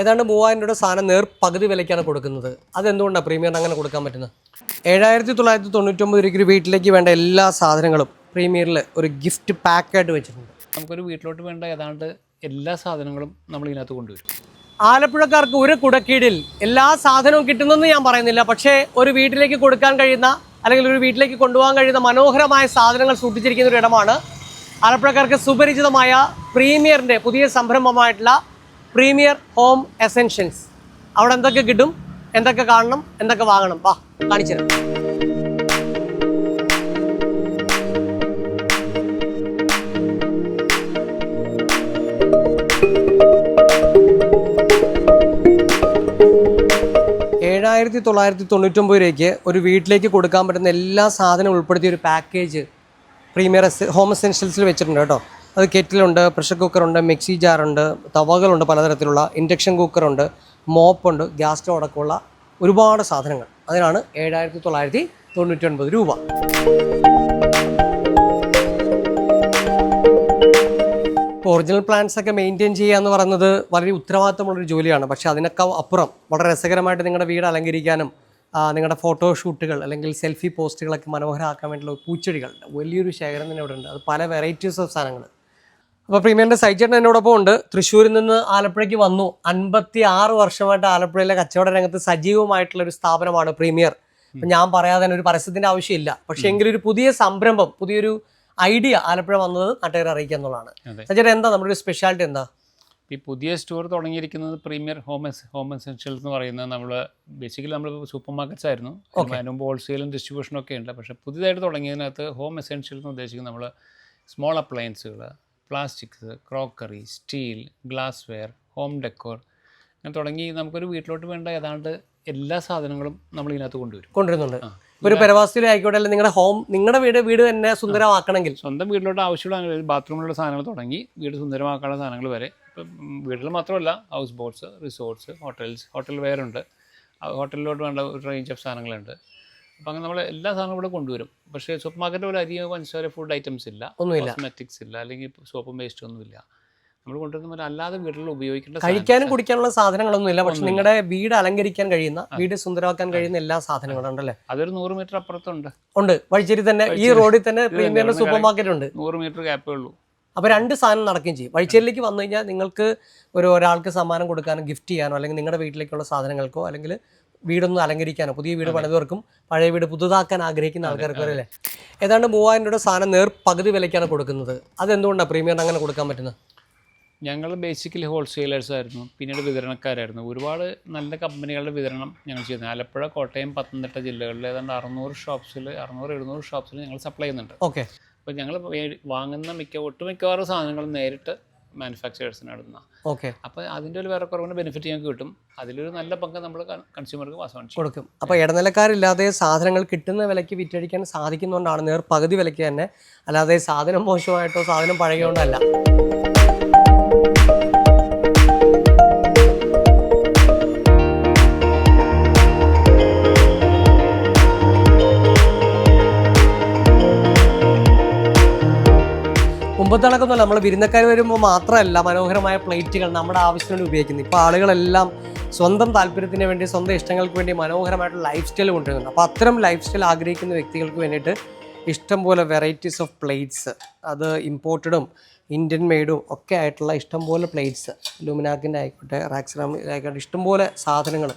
ഏതാണ്ട് മൂവായിരം രൂപയുടെ സാധനം നേർ പകുതി വിലയ്ക്കാണ് കൊടുക്കുന്നത്. അതെന്തുകൊണ്ടാണ് പ്രീമിയറിന് അങ്ങനെ കൊടുക്കാൻ പറ്റുന്നത്? ഏഴായിരത്തി തൊള്ളായിരത്തി തൊണ്ണൂറ്റൊമ്പത് രൂപയ്ക്ക് വീട്ടിലേക്ക് വേണ്ട എല്ലാ സാധനങ്ങളും പ്രീമിയറിൽ ഒരു ഗിഫ്റ്റ് പാക്കായിട്ട് വെച്ചിട്ടുണ്ട്. നമുക്കൊരു വീട്ടിലോട്ട് വേണ്ട ഏതാണ്ട് എല്ലാ സാധനങ്ങളും നമ്മൾ ഇതിനകത്ത് കൊണ്ടുവരും. ആലപ്പുഴക്കാർക്ക് ഒരു കുടക്കീടിൽ എല്ലാ സാധനവും കിട്ടുന്നെന്ന് ഞാൻ പറയുന്നില്ല. പക്ഷേ ഒരു വീട്ടിലേക്ക് കൊടുക്കാൻ കഴിയുന്ന അല്ലെങ്കിൽ ഒരു വീട്ടിലേക്ക് കൊണ്ടുപോകാൻ കഴിയുന്ന മനോഹരമായ സാധനങ്ങൾ സൂക്ഷിച്ചിരിക്കുന്ന ഒരു ഇടമാണ് ആലപ്പുഴക്കാർക്ക് സുപരിചിതമായ പ്രീമിയറിന്റെ പുതിയ സംരംഭമായിട്ടുള്ള പ്രീമിയർ ഹോം എസെൻഷ്യൽസ്. അവിടെ എന്തൊക്കെ കിട്ടും? എന്തൊക്കെ കാണണം? എന്തൊക്കെ വാങ്ങണം? വാ കാണിച്ചു തരാം. ഏഴായിരത്തി തൊള്ളായിരത്തി തൊണ്ണൂറ്റൊമ്പത് രൂപയ്ക്ക് ഒരു വീട്ടിലേക്ക് കൊടുക്കാൻ പറ്റുന്ന എല്ലാ സാധനവും ഉൾപ്പെടുത്തിയ ഒരു പാക്കേജ് പ്രീമിയർ ഹോം എസെൻഷ്യൽസിൽ വെച്ചിട്ടുണ്ട് കേട്ടോ. അത് കെറ്റിലുണ്ട് പ്രഷർ കുക്കറുണ്ട് മിക്സി ജാറുണ്ട് തവകളുണ്ട് പലതരത്തിലുള്ള ഇൻഡക്ഷൻ കുക്കറുണ്ട് മോപ്പുണ്ട് ഗ്യാസ് സ്റ്റോ അടക്കമുള്ള ഒരുപാട് സാധനങ്ങൾ. അതിനാണ് ഏഴായിരത്തി തൊള്ളായിരത്തി തൊണ്ണൂറ്റൊൻപത് രൂപ ഒറിജിനൽ പ്ലാൻസ് ഒക്കെ മെയിന്റെയിൻ ചെയ്യുക എന്ന് പറയുന്നത് വളരെ ഉത്തരവാദിത്തമുള്ളൊരു ജോലിയാണ്. പക്ഷേ അതിനൊക്കെ അപ്പുറം വളരെ രസകരമായിട്ട് നിങ്ങളുടെ വീട് അലങ്കരിക്കാനും നിങ്ങളുടെ ഫോട്ടോ ഷൂട്ടുകൾ അല്ലെങ്കിൽ സെൽഫി പോസ്റ്റുകളൊക്കെ മനോഹരമാക്കാൻ വേണ്ടിയുള്ള പൂച്ചെടികൾ വലിയൊരു ശേഖരം തന്നെ ഇവിടെ ഉണ്ട് അത് പല വെറൈറ്റീസ് ഓഫ് സാധനങ്ങൾ. അപ്പോൾ പ്രീമിയറിന്റെ സൈച്ചേട്ടൻ എന്നോടൊപ്പം ഉണ്ട്. തൃശ്ശൂരിൽ നിന്ന് ആലപ്പുഴയ്ക്ക് വന്നു. അൻപത്തി ആറ് വർഷമായിട്ട് ആലപ്പുഴയിലെ കച്ചവട രംഗത്ത് സജീവമായിട്ടുള്ള ഒരു സ്ഥാപനമാണ് പ്രീമിയർ. അപ്പം ഞാൻ പറയാതെ തന്നെ ഒരു പരസ്യത്തിന്റെ ആവശ്യമില്ല. പക്ഷേ എങ്കിലും ഒരു പുതിയ സംരംഭം പുതിയൊരു ഐഡിയ ആലപ്പുഴ വന്നത് നാട്ടുകാരെ അറിയിക്കുക എന്നുള്ളതാണ് സജേട്ടൻ എന്താ നമ്മുടെ ഒരു സ്പെഷ്യാലിറ്റി എന്താ? ഈ പുതിയ സ്റ്റോർ തുടങ്ങിയിരിക്കുന്നത് പ്രീമിയർ ഹോം ഹോം എസെൻഷ്യൽസ് എന്ന് പറയുന്നത് നമ്മൾ ബേസിക്കലി നമ്മൾ സൂപ്പർ മാർക്കറ്റ്സ് ആയിരുന്നു. അതിന് മുമ്പ് ഹോൾസെയിലും ഡിസ്ട്രിബ്യൂഷനും ഒക്കെ ഉണ്ട്. പക്ഷേ പുതിയതായിട്ട് തുടങ്ങിയതിനകത്ത് ഹോം എസെൻഷ്യൽസ് എന്ന് ഉദ്ദേശിക്കുന്നത് നമ്മൾ small അപ്ലയൻസുകൾ plastics crockery steel glassware home decor അങ്ങനെ തുടങ്ങി നമുക്കൊരു വീട്ടിലോട്ട് വേണ്ട ഏതാണ്ട് എല്ലാ സാധനങ്ങളും നമ്മൾ ഇതിനകത്ത് കൊണ്ടുവരും. കൊണ്ടുവരുന്നുണ്ട്. ഒരു പെരവാസത്തിലും ആയിക്കോട്ടെ അല്ലെങ്കിൽ നിങ്ങളുടെ ഹോം നിങ്ങളുടെ വീട് വീട് തന്നെ സുന്ദരമാക്കണമെങ്കിൽ. സ്വന്തം വീട്ടിലോട്ട് ആവശ്യമുള്ള ബാത്റൂമിലുള്ള സാധനങ്ങൾ തുടങ്ങി വീട് സുന്ദരമാക്കാനുള്ള സാധനങ്ങൾ വരെ. ഇപ്പം വീട്ടിൽ മാത്രമല്ല houseboats resorts hotels hotel ware ഉണ്ട് ഹോട്ടലിലോട്ട് വേണ്ട ഒരു റേഞ്ച് ഓഫ് സാധനങ്ങളുണ്ട്. അപ്പം അങ്ങനെ നമ്മൾ എല്ലാ സാധനങ്ങളും ഇവിടെ കൊണ്ടുവരും. പക്ഷേ സൂപ്പർ മാർക്കറ്റ് പോലെ അധികം പഞ്ചസാര ഫുഡ് ഐറ്റംസ് ഇല്ല. ഒന്നുമില്ല. കോസ്മെറ്റിക്സ് ഇല്ല. അല്ലെങ്കിൽ സോപ്പും വേസ്റ്റ് ഒന്നുമില്ല നമ്മൾ കൊണ്ടുവരുന്ന പോലെ അല്ലാതെ വീട്ടിൽ ഉപയോഗിക്കേണ്ട കഴിക്കാനും കുടിക്കാനുള്ള സാധനങ്ങളൊന്നും ഇല്ല. പക്ഷേ നിങ്ങളുടെ വീട് അലങ്കരിക്കാൻ കഴിയുന്ന വീട് സുന്ദരമാക്കാൻ കഴിയുന്ന എല്ലാ സാധനങ്ങളും ഉണ്ടല്ലേ? അതൊരു നൂറ് മീറ്റർ അപ്പുറത്തുണ്ട്. ഉണ്ട്. വഴിച്ചേരി തന്നെ ഈ റോഡിൽ തന്നെ പ്രീമിയറിന്റെ സൂപ്പർ മാർക്കറ്റ് ഉണ്ട്. നൂറ് മീറ്റർ ഗ്യാപ്പേ ഉള്ളൂ. അപ്പോൾ രണ്ട് സാധനം നടക്കുകയും ചെയ്യും. വഴിച്ചേരിലേക്ക് വന്നു കഴിഞ്ഞാൽ നിങ്ങൾക്ക് ഒരു ഒരാൾക്ക് സമ്മാനം കൊടുക്കാനോ ഗിഫ്റ്റ് ചെയ്യാനോ അല്ലെങ്കിൽ നിങ്ങളുടെ വീട്ടിലേക്കുള്ള സാധനങ്ങൾക്കോ അല്ലെങ്കിൽ വീടൊന്ന് അലങ്കരിക്കാനോ പുതിയ വീട് പണിതവർക്കും പഴയ വീട് പുതുതാക്കാൻ ആഗ്രഹിക്കുന്ന ആൾക്കാർക്ക് അല്ലേ? ഏതാണ്ട് മൂവായിരം രൂപയുടെ സാധനം നേർ പകുതി വിലയ്ക്കാണ് കൊടുക്കുന്നത്. അതെന്തുകൊണ്ടാണ് പ്രീമിയം അങ്ങനെ കൊടുക്കാൻ പറ്റുന്നത്? ഞങ്ങൾ ബേസിക്കലി ഹോൾസെയിലേഴ്സ് ആയിരുന്നു പിന്നീട് വിതരണക്കാരായിരുന്നു. ഒരുപാട് നല്ല കമ്പനികളുടെ വിതരണം ഞങ്ങൾ ചെയ്യുന്നത് ആലപ്പുഴ കോട്ടയം പത്തനംതിട്ട ജില്ലകളിൽ ഏതാണ്ട് അറുന്നൂറ് ഷോപ്സിൽ അറുന്നൂറ് എഴുന്നൂറ് ഷോപ്സിൽ ഞങ്ങൾ സപ്ലൈ ചെയ്യുന്നുണ്ട്. ഓക്കെ അപ്പോൾ ഞങ്ങൾ വാങ്ങുന്ന മിക്ക ഒട്ടുമിക്കവാറും സാധനങ്ങൾ നേരിട്ട് മാനുഫാക്ചറേഴ്സിന് നടന്ന ഓക്കെ. അപ്പോൾ അതിന്റെ ഒരു വേറെ കുറവിന് ബെനിഫിറ്റ് ഞങ്ങൾക്ക് കിട്ടും. അതിലൊരു നല്ല പങ്ക് നമ്മൾ കൺസ്യൂമർക്ക് പാസ് കൊടുക്കും. അപ്പോൾ ഇടനിലക്കാരില്ലാതെ സാധനങ്ങൾ കിട്ടുന്ന വിലയ്ക്ക് വിറ്റഴിക്കാൻ സാധിക്കുന്നതുകൊണ്ടാണ് നേർ പകുതി വിലയ്ക്ക് തന്നെ. അല്ലാതെ സാധനം മോശമായിട്ടോ സാധനം പഴകിയോണ്ടല്ല. കണക്കൊന്നുമല്ല നമ്മൾ വിരുന്നക്കാർ വരുമ്പോൾ മാത്രമല്ല മനോഹരമായ പ്ലേറ്റുകൾ നമ്മുടെ ആവശ്യത്തിന് ഉപയോഗിക്കുന്നത്. ഇപ്പോൾ ആളുകളെല്ലാം സ്വന്തം താല്പര്യത്തിന് വേണ്ടി സ്വന്തം ഇഷ്ടങ്ങൾക്ക് വേണ്ടി മനോഹരമായിട്ടുള്ള ലൈഫ് സ്റ്റൈൽ കൊണ്ടുവരുന്നുണ്ട്. അപ്പോൾ അത്തരം ലൈഫ് സ്റ്റൈൽ ആഗ്രഹിക്കുന്ന വ്യക്തികൾക്ക് വേണ്ടിയിട്ട് ഇഷ്ടംപോലെ വെറൈറ്റീസ് ഓഫ് പ്ലേറ്റ്സ് അത് ഇമ്പോർട്ടഡും ഇന്ത്യൻ മെയ്ഡും ഒക്കെ ആയിട്ടുള്ള ഇഷ്ടംപോലെ പ്ലേറ്റ്സ് ലുമിനാക്കിന്റെ ആയിക്കോട്ടെ റാക്സിറാമിന്റെ ആയിക്കോട്ടെ ഇഷ്ടംപോലെ സാധനങ്ങൾ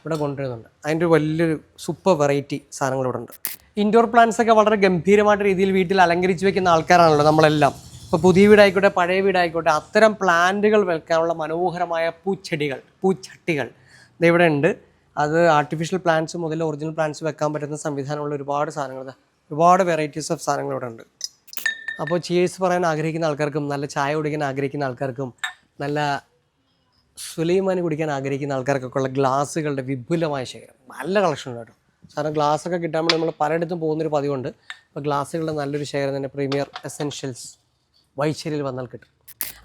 ഇവിടെ കൊണ്ടുവരുന്നുണ്ട്. അതിന്റെ ഒരു വലിയൊരു സൂപ്പർ വെറൈറ്റി സാധനങ്ങൾ ഇവിടെ ഉണ്ട്. ഇൻഡോർ പ്ലാന്റ്സ് ഒക്കെ വളരെ ഗംഭീരമായിട്ട് രീതിയിൽ വീട്ടിൽ അലങ്കരിച്ച് വെക്കുന്ന ആൾക്കാരാണല്ലോ നമ്മളെല്ലാം. ഇപ്പോൾ പുതിയ വീടായിക്കോട്ടെ പഴയ വീടായിക്കോട്ടെ അത്തരം പ്ലാന്റുകൾ വെക്കാനുള്ള മനോഹരമായ പൂച്ചെടികൾ പൂച്ചട്ടികൾ ഇതിവിടെ ഉണ്ട്. അത് ആർട്ടിഫിഷ്യൽ പ്ലാന്റ്സ് മുതൽ ഒറിജിനൽ പ്ലാന്റ്സ് വെക്കാൻ പറ്റുന്ന സംവിധാനമുള്ള ഒരുപാട് സാധനങ്ങൾ ഒരുപാട് വെറൈറ്റീസ് ഓഫ് സാധനങ്ങൾ ഇവിടെ ഉണ്ട്. അപ്പോൾ ചീസ് പറയാൻ ആഗ്രഹിക്കുന്ന ആൾക്കാർക്കും നല്ല ചായ കുടിക്കാൻ ആഗ്രഹിക്കുന്ന ആൾക്കാർക്കും നല്ല സുലൈമാനി കുടിക്കാൻ ആഗ്രഹിക്കുന്ന ആൾക്കാർക്കൊക്കെ ഉള്ള ഗ്ലാസ്സുകളുടെ വിപുലമായ ശേഖരം. നല്ല കളക്ഷൻ ഉണ്ട് കേട്ടോ. സാറിന് ഗ്ലാസ്സൊക്കെ കിട്ടാൻ വേണ്ടി നമ്മൾ പലയിടത്തും പോകുന്നൊരു പതിവുണ്ട്. അപ്പോൾ ഗ്ലാസ്സുകളുടെ നല്ലൊരു ശേഖരം തന്നെ പ്രീമിയർ എസെൻഷ്യൽസ് വൈശ്ശേരിയിൽ വന്നാൽ കിട്ടും.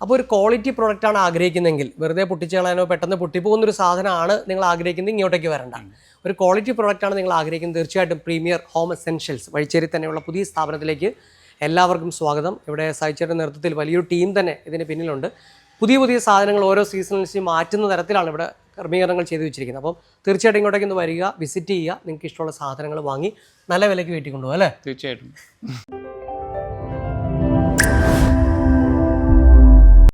അപ്പോൾ ഒരു ക്വാളിറ്റി പ്രോഡക്റ്റ് ആണ് ആഗ്രഹിക്കുന്നതെങ്കിൽ വെറുതെ പൊട്ടിച്ച് പെട്ടെന്ന് പൊട്ടിപ്പോകുന്ന ഒരു സാധനമാണ് നിങ്ങൾ ആഗ്രഹിക്കുന്നത് ഇങ്ങോട്ടേക്ക് വരണ്ട. ഒരു ക്വാളിറ്റി പ്രോഡക്റ്റ് ആണ് നിങ്ങൾ ആഗ്രഹിക്കുന്നത് തീർച്ചയായിട്ടും പ്രീമിയർ ഹോം എസെൻഷ്യൽസ് വഴിച്ചേരി തന്നെയുള്ള പുതിയ സ്ഥാപനത്തിലേക്ക് എല്ലാവർക്കും സ്വാഗതം. ഇവിടെ സഹിച്ചയുടെ നേതൃത്വത്തിൽ വലിയൊരു ടീം തന്നെ ഇതിന് പിന്നിലുണ്ട്. പുതിയ പുതിയ സാധനങ്ങൾ ഓരോ സീസണിൽ മാറ്റുന്ന തരത്തിലാണ് ഇവിടെ ക്രമീകരണങ്ങൾ ചെയ്തു വെച്ചിരിക്കുന്നത്. അപ്പം തീർച്ചയായിട്ടും ഇങ്ങോട്ടേക്ക് ഒന്ന് വരിക വിസിറ്റ് ചെയ്യുക നിങ്ങൾക്ക് ഇഷ്ടമുള്ള സാധനങ്ങൾ വാങ്ങി നല്ല വിലയ്ക്ക് വീട്ടിൽ കൊണ്ടുപോകാം അല്ലേ? തീർച്ചയായിട്ടും.